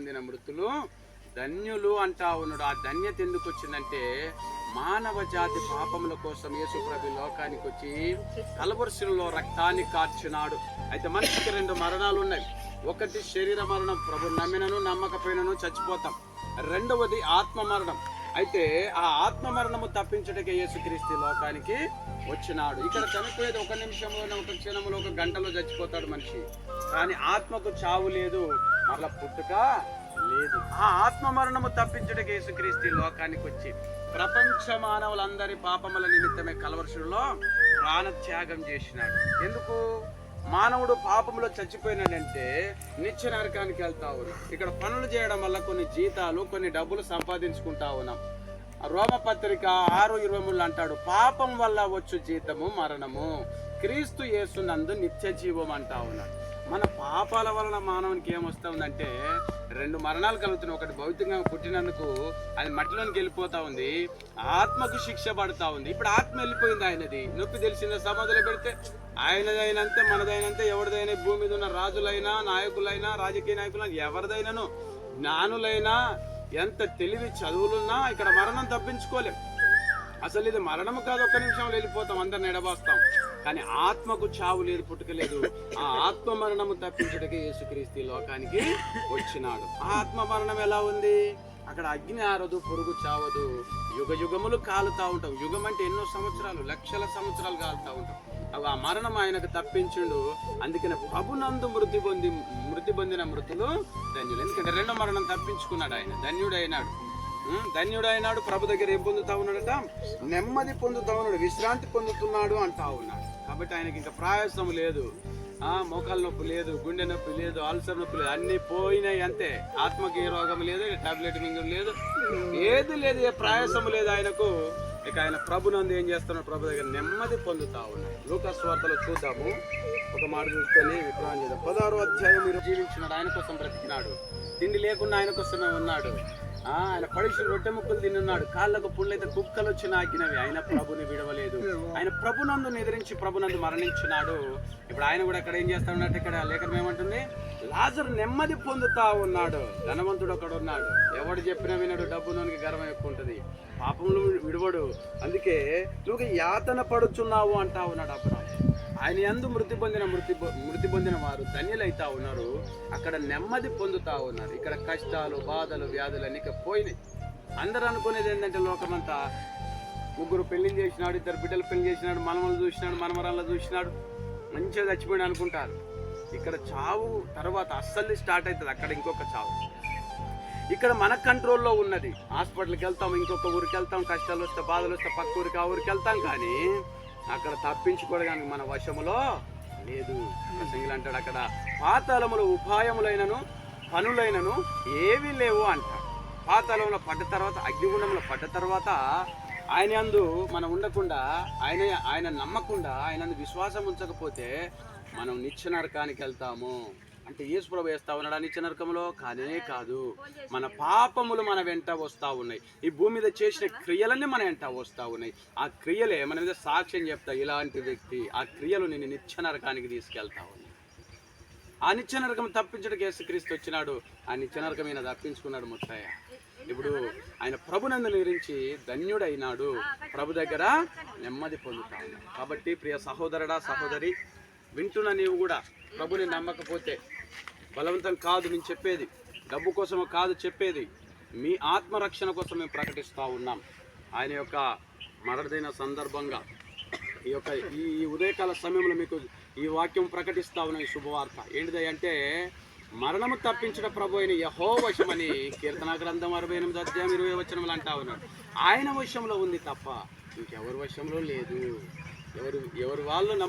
పొందిన మృతులు ధన్యులు అంటా ఉన్నాడు. ఆ ధన్యత ఎందుకు వచ్చిందంటే మానవ జాతి పాపముల కోసం యేసుప్రభు లోకానికి వచ్చి కలవరుసలో రక్తాన్ని కార్చినాడు. అయితే మనిషికి రెండు మరణాలు ఉన్నాయి. ఒకటి శరీర మరణం. ప్రభు నమ్మినను నమ్మకపోయినను చచ్చిపోతాం. రెండవది ఆత్మ మరణం. అయితే ఆ ఆత్మ మరణము తప్పించడానికి యేసుక్రీస్తు లోకానికి వచ్చినాడు. ఇక్కడ చనిపోయేది ఒక నిమిషంలో ఒక క్షణంలో ఒక గంటలో చచ్చిపోతాడు మనిషి. కానీ ఆత్మకు చావు లేదు. మరల పుట్టుక లేదు. ఆ ఆత్మ మరణము తప్పించడానికి యేసుక్రీస్తు లోకానికి వచ్చి ప్రపంచ మానవులందరి పాపముల నిమిత్తమే కలవరుషుల్లో ప్రాణత్యాగం చేసినాడు. ఎందుకు? మానవుడు పాపంలో చచ్చిపోయినాడంటే నిత్య నరకానికి వెళ్తా ఉన్నాం. ఇక్కడ పనులు చేయడం వల్ల కొన్ని జీతాలు కొన్ని డబ్బులు సంపాదించుకుంటా ఉన్నాం. రోమపత్రిక ఆరు ఇరవై మూడు అంటాడు పాపం వల్ల వచ్చు జీతము మరణము. క్రీస్తు యేసునందు నిత్య జీవం అంటా ఉన్నాడు. మన పాపాల వలన మానవునికి ఏమొస్తుందంటే రెండు మరణాలు కలుగుతున్నాయి. ఒకటి భౌతికంగా పుట్టినందుకు అది మట్టిలోనికి వెళ్ళిపోతా ఉంది. ఆత్మకు శిక్ష పడతా ఉంది. ఇప్పుడు ఆత్మ వెళ్ళిపోయింది ఆయనది. నొప్పి తెలిసిందా? సమాధిలో పెడితే ఆయనదైనంతే మనదైనంతే ఎవరిదైనా భూమి మీద ఉన్న రాజులైనా నాయకులైనా రాజకీయ నాయకులైనా ఎవరిదైనాను జ్ఞానులైనా ఎంత తెలివి చదువులున్నా ఇక్కడ మరణం తప్పించుకోలేం. అసలు ఇది మరణం కాదు ఒక్క నిమిషంలో వెళ్ళిపోతాం అందరిని ఎడబాస్తాం. కానీ ఆత్మకు చావు లేదు పుట్టుక లేదు. ఆ ఆత్మ మరణము తప్పించడానికి యేసుక్రీస్తు లోకానికి వచ్చినాడు. ఆ ఆత్మ మరణం ఎలా ఉంది? అక్కడ అగ్ని ఆరదు పొరుగు చావదు. యుగ యుగములు కాలుతా ఉంటాం. యుగం అంటే ఎన్నో సంవత్సరాలు లక్షల సంవత్సరాలు కాలుతా ఉంటాం. అవి ఆ మరణం ఆయనకు తప్పించుండు. అందుకని ప్రభునందు మృతి పొంది మృతి పొందిన మృతులు ధన్యులు. ఎందుకంటే రెండో మరణం తప్పించుకున్నాడు ఆయన ధన్యుడు అయినాడు ధన్యుడైనాడు ప్రభు దగ్గర ఏం పొందుతా ఉన్నాడట? నెమ్మది పొందుతా ఉన్నాడు విశ్రాంతి పొందుతున్నాడు అంటా ఉన్నాడు. కాబట్టి ఆయనకి ఇంకా ప్రయాసం లేదు. ఆ మోకాల నొప్పి లేదు గుండె నొప్పి లేదు అల్సర్ నొప్పి లేదు అన్ని పోయినాయి అంతే. ఆత్మకి ఏ రోగం లేదు టాబ్లెట్ మింగం లేదు ఏది లేదు ఏ ప్రయాసం లేదు ఆయనకు. ఇక ఆయన ప్రభునందు ఏం చేస్తున్నాడు? ప్రభు దగ్గర నెమ్మది పొందుతా ఉన్నాడు. లూకస్ వార్తలో చూద్దాము. ఒక మాట చూసుకొని విగ్రహం చేద్దాం. పదహారో అధ్యాయం మీరు జీవించినాడు ఆయన కోసం బ్రతికినాడు. తిండి లేకుండా ఆయన కోసమే ఉన్నాడు. ఆయన పడిసి రొట్టె ముక్కలు తినున్నాడు. కాళ్ళకు పుళ్ళైతే కుక్కలు వచ్చి నాకినవి. ఆయన ప్రభుని విడవలేదు. ఆయన ప్రభునందు నిద్రించి ప్రభునందు మరణించినాడు. ఇప్పుడు ఆయన కూడా అక్కడ ఏం చేస్తా ఉన్నట్టు ఇక్కడ లేఖనం ఏమంటుంది? లాజరు నెమ్మది పొందుతా ఉన్నాడు. ధనవంతుడు ఒకడు ఉన్నాడు ఎవడు చెప్పినా వినడు. డబ్బులోనికి గర్వం ఎక్కువ ఉంటుంది. పాపంలో విడవడు. అందుకే నువ్వు యాతన పడుచున్నావు అంటా ఉన్నాడు అప్పుడు ఆయన ఎందు మృతి పొందిన మృతి మృతి పొందిన వారు ధన్యులైతా ఉన్నారు. అక్కడ నెమ్మది పొందుతా ఉన్నారు. ఇక్కడ కష్టాలు బాధలు వ్యాధులు అన్ని పోయినాయి. అందరూ అనుకునేది ఏంటంటే లోకమంతా ముగ్గురు పెళ్ళి చేసినాడు ఇద్దరు బిడ్డలు పెళ్ళి చేసినాడు మనమలు చూసినాడు మనమరాలను చూసినాడు. మంచిగా చచ్చిపోయాడు అనుకుంటారు. ఇక్కడ చావు తర్వాత అస్సలు స్టార్ట్ అవుతుంది. అక్కడ ఇంకొక చావు. ఇక్కడ మన కంట్రోల్లో ఉన్నది. హాస్పిటల్కి వెళ్తాం ఇంకొక ఊరికి వెళ్తాం కష్టాలు వస్తే బాధలు వస్తే పక్క ఊరికి ఆ ఊరికి వెళ్తాం కానీ అక్కడ తప్పించుకోవడానికి మన వశములో లేదు. ప్రసంగిలు అంటాడు అక్కడ. పాతాళములు ఉపాయములైనను పనులైనను ఏమీ లేవు అంటాడు పాతాళంలో పడ్డ తర్వాత అగ్నిగుండంలో పడ్డ తర్వాత ఆయన అందు మనం ఉండకుండా ఆయన ఆయన నమ్మకుండా ఆయన అందు విశ్వాసం ఉంచకపోతే మనం నిత్య నరకానికి వెళ్తాము. అంటే యేసుప్రభు వేస్తా ఉన్నాడా? నిత్య నరకంలో? కానే కాదు. మన పాపములు మన వెంట వస్తా ఉన్నాయి. ఈ భూమి మీద చేసిన క్రియలన్నీ మన వెంట వస్తా ఉన్నాయి. ఆ క్రియలే మన మీద సాక్ష్యం చెప్తా ఇలాంటి వ్యక్తి ఆ క్రియలు నేను నిత్య నరకానికి తీసుకెళ్తా ఉన్నాయి ఆ నిత్య నరకం తప్పించడానికి యేసుక్రీస్తు వచ్చినాడు. ఆ నిత్య నరకం ఈయన తప్పించుకున్నాడు ముత్తయ్య. ఇప్పుడు ఆయన ప్రభునందు నిరించి ధన్యుడైనాడు. ప్రభు దగ్గర నెమ్మది పొందుతా ఉన్నాడు. కాబట్టి ప్రియ సహోదరుడా సహోదరి వింటున్న నీవు కూడా ప్రభుని నమ్మకపోతే బలవంతం కాదు నేను చెప్పేది. డబ్బు కోసమో కాదు చెప్పేది. మీ ఆత్మరక్షణ కోసం మేము ప్రకటిస్తూ ఉన్నాం. ఆయన యొక్క మరదైన సందర్భంగా ఈ యొక్క ఈ ఉదయకాల సమయంలో మీకు ఈ వాక్యం ప్రకటిస్తా ఉన్న ఈ శుభవార్త. ఏంటిది అంటే మరణము తప్పించిన ప్రభు అయిన యహో వశమని కీర్తన గ్రంథం అరవై ఎనిమిది అధ్యాయం ఇరవై వచనములు అంటా ఉన్నాడు. ఆయన వశంలో ఉంది తప్ప ఇంకెవరి వశంలో లేదు. ఎవరు ఎవరు వాళ్ళు నమ్మ